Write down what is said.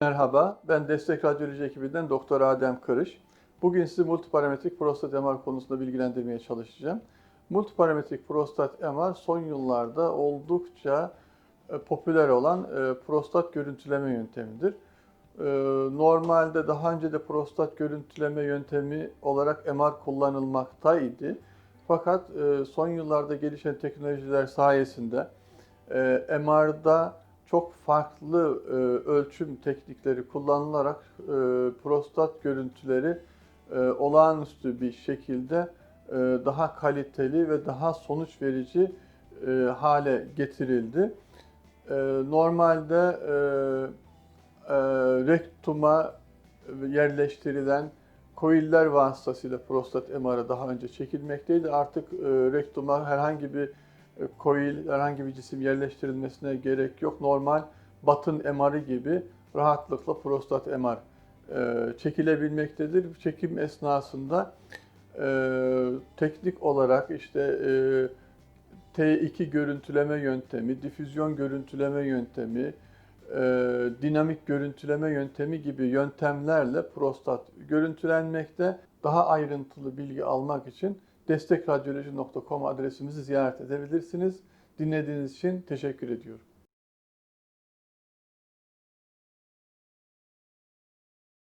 Merhaba, ben Destek Radyoloji ekibinden Doktor Adem Kırış. Bugün sizi multiparametrik prostat MR konusunda bilgilendirmeye çalışacağım. Multiparametrik prostat MR son yıllarda oldukça e, popüler olan e, prostat görüntüleme yöntemidir. E, Normalde daha önce de prostat görüntüleme yöntemi olarak MR kullanılmaktaydı. Fakat son yıllarda gelişen teknolojiler sayesinde MR'da çok farklı e, ölçüm teknikleri kullanılarak e, prostat görüntüleri e, olağanüstü bir şekilde e, daha kaliteli ve daha sonuç verici e, hale getirildi. E, normalde e, e, rektuma yerleştirilen koiller vasıtasıyla prostat MR'ı daha önce çekilmekteydi. Artık e, rektuma herhangi bir koil, herhangi bir cisim yerleştirilmesine gerek yok. Normal batın MR'ı gibi rahatlıkla prostat MR e, çekilebilmektedir. Çekim esnasında e, teknik olarak işte e, T2 görüntüleme yöntemi, difüzyon görüntüleme yöntemi, dinamik görüntüleme yöntemi gibi yöntemlerle prostat görüntülenmekte. Daha ayrıntılı bilgi almak için destekradyoloji.com adresimizi ziyaret edebilirsiniz. Dinlediğiniz için teşekkür ediyorum.